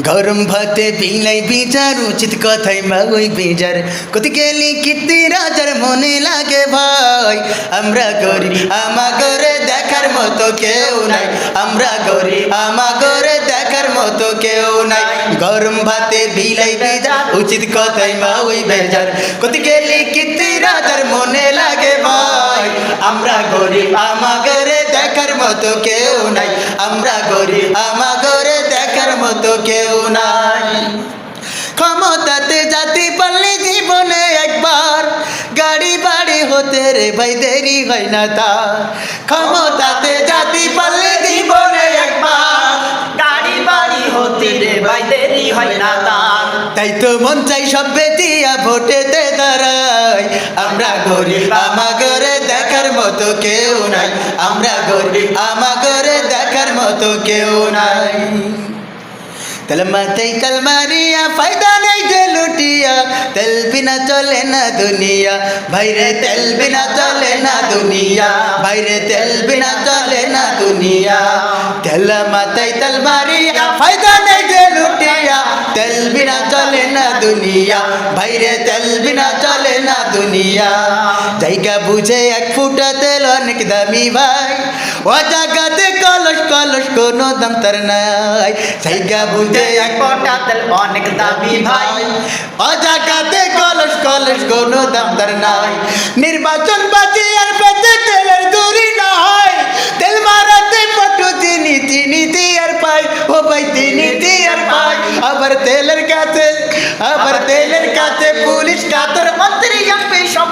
গরম ভাতে বিলাই বিচার, উচিত কথাই মা ওই বিচার। কতি গেলি কীর্তি রাজার মনে লাগে ভাই? আমরা গরি, আমা করে দেখার মতো কেউ নাই। আমরা গরি, আমা করে দেখার মতো কেউ নাই। গরম ভাতে বিলাই বিচার, উচিত কথাই মা বেজার কতি গেলি কীর্তি রাজার মনে লাগে ভাই? আমরা গরি, আমা করে দেখার মতো কেউ নাই। আমরা গরি, আমা করে মতো কেউ নাই। ক্ষমতাতে জাতি পারলে জীবনে একবার। গাড়ি বাড়ি হতে রে ভাই, দেরি হয় না তা ক্ষমতাতে জাতি পারলে জীবনে একবার। গাড়ি বাড়ি হতে রে ভাই, দেরি হয় না তার। তাই তো মন চাই সব বেতিয়া ভোটেতে দাঁড়াই। আমরা গরিব, আমাগরে দেখার মতো কেউ নাই। আমরা গরিব, আমাগরে দেখার মতো কেউ নাই। তেল মাথাই তেল মারিয়া ফায়দা নেই যে লুটিয়া তেল বিনা চলে না দুনিয়া ভাইরে তেল বিনা চলে না দুনিয়া ভাইরে তেল বিনা চলে না দুনিয়া তেল মাথাই তেল মারিয়া ফায়দা নেই যে লুটিয়া তেল বিনা চলে না দুনিয়া ভাইরে তেল বিনা চলে না দুনিয়া জায়গা বুঝে এক ফুটা তেল অনেক দামি ভাই ও জায়গাতে কলস কলস কোনো দাম তার নাই। জায়গা বুঝে এক পটা তেল অনেক দামি ভাই। ও জায়গাতে কলস কলস কোনো দাম তার নাই। নির্বাচন বাজে আর পেতে তেলের দূরি না হয় তেল মারাতে পটু চিনি চিনি আর পাই। ও ভাই চিনি আর পাই। আবার তেলের কাছে আবার তেলের কাছে পুলিশ কাতর মন্ত্রী